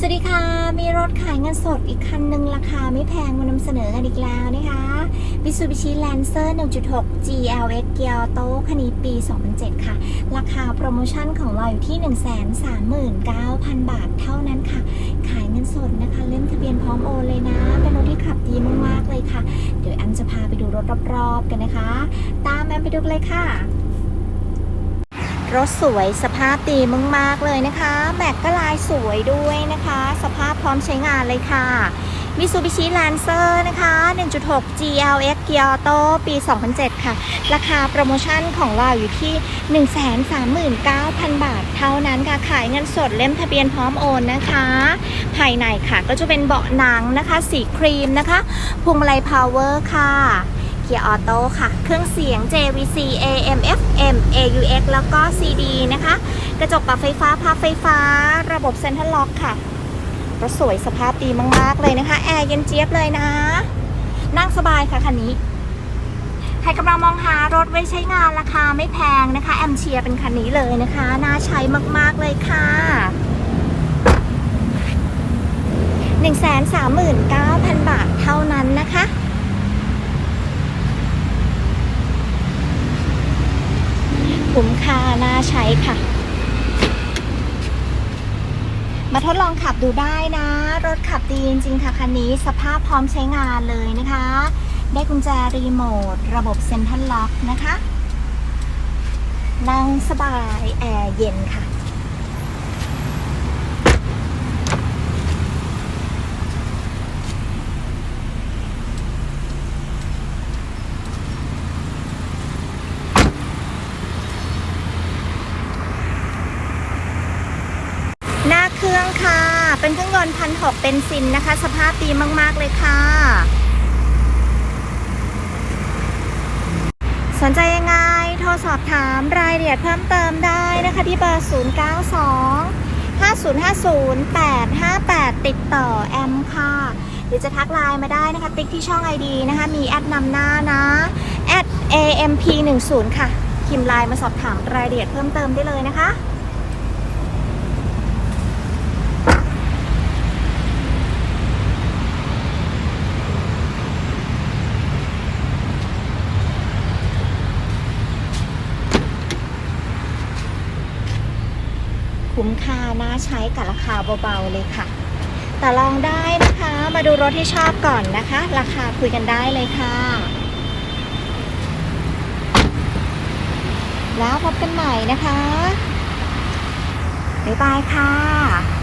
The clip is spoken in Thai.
สวัสดีค่ะ มีรถขายเงินสดอีกคันหนึ่งราคาไม่แพงมานำเสนอกันอีกแล้วนะคะ Mitsubishi Lancer 1.6 GLX Gear Auto คันนี้ปี 2007 ค่ะ ราคาโปรโมชั่นของเราอยู่ที่ 139,000 บาทเท่านั้นค่ะ ขายเงินสดนะคะ เล่มทะเบียนพร้อมโอนเลยนะ เป็นรถที่ขับดีมากๆเลยค่ะ เดี๋ยวแอมจะพาไปดูรถรอบๆกันนะคะ ตามแอมไปดูกันเลยค่ะ รถสวยสภาพดีมากๆเลยนะคะ แม็กก็ลายสวยด้วยนะคะ สภาพพร้อมใช้งานเลยค่ะ Mitsubishi Lancer นะคะ 1.6 GLX Gear Auto ปี 2007 ค่ะ ราคาโปรโมชั่นของเราอยู่ที่ 139,000 บาทเท่านั้นค่ะ ขายเงินสดเล่มทะเบียนพร้อมโอนนะคะ ภายในค่ะก็จะเป็นเบาะหนังนะคะ สีครีมนะคะพวงมาลัยพาวเวอร์ค่ะ เกียร์ออโต้ค่ะ เครื่องเสียง JVC AM FM AUX แล้วก็ CD นะคะ กระจกปรับไฟฟ้า พับไฟฟ้า ระบบเซ็นทรัลล็อกค่ะรถสวยสภาพดีมาก ๆ เลยนะคะ แอร์เย็นเจี๊ยบเลยนะ นั่งสบายค่ะคันนี้ ใครกำลังมองหารถไว้ใช้งานราคาไม่แพงนะคะ แอมเชียร์เป็นคันนี้เลยนะคะ น่าใช้มาก ๆ เลยค่ะ139,000 บาทเท่านั้นนะคะ คุ้มค่าน่าใช้ค่ะ มาทดลองขับดูได้นะ รถขับดีจริงๆค่ะคันนี้สภาพพร้อมใช้งานเลยนะคะ ได้กุญแจรีโมท ระบบเซ็นทรัลล็อกนะคะ นั่งสบายแอร์เย็นค่ะ เครื่องค่ะ เป็นเครื่องยนต์พันหกเป็นซินนะคะ สภาพดีมาก ๆ เลยค่ะ สนใจยังไง โทรสอบถามรายละเอียดเพิ่มเติมได้นะคะที่เบอร์ 092 5050 858 ติดต่อแอมค่ะ หรือจะทักไลน์มาได้นะคะ ติ๊กที่ช่อง ID นะคะ มีแอดนำหน้านะ at amp10 ค่ะ พิมพ์ไลน์มาสอบถามรายละเอียดเพิ่มเติมได้เลยนะคะ คุ้มค่าน่าใช้กับราคาเบาๆเลยค่ะ แต่ลองได้นะคะ มาดูรถที่ชอบก่อนนะคะ ราคาคุยกันได้เลยค่ะ แล้วพบกันใหม่นะคะบ๊ายบายค่ะ